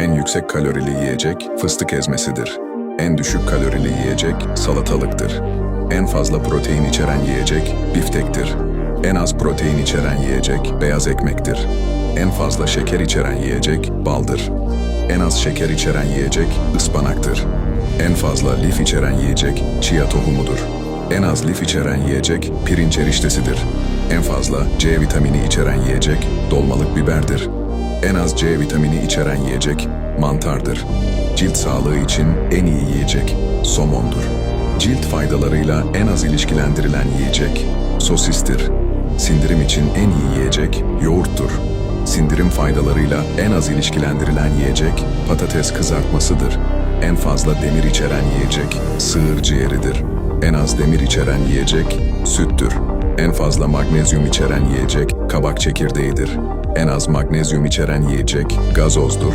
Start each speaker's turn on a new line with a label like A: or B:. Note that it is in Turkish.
A: En yüksek kalorili yiyecek fıstık ezmesidir. En düşük kalorili yiyecek salatalıktır. En fazla protein içeren yiyecek biftektir. En az protein içeren yiyecek beyaz ekmektir. En fazla şeker içeren yiyecek baldır. En az şeker içeren yiyecek ıspanaktır. En fazla lif içeren yiyecek chia tohumudur. En az lif içeren yiyecek pirinç eriştesidir. En fazla C vitamini içeren yiyecek dolmalık biberdir. En az C vitamini içeren yiyecek mantardır. Cilt sağlığı için en iyi yiyecek somondur. Cilt faydalarıyla en az ilişkilendirilen yiyecek sosistir. Sindirim için en iyi yiyecek yoğurttur. Sindirim faydalarıyla en az ilişkilendirilen yiyecek patates kızartmasıdır. En fazla demir içeren yiyecek sığır ciğeridir. En az demir içeren yiyecek süttür. En fazla magnezyum içeren yiyecek kabak çekirdeğidir. En az magnezyum içeren yiyecek gazozdur.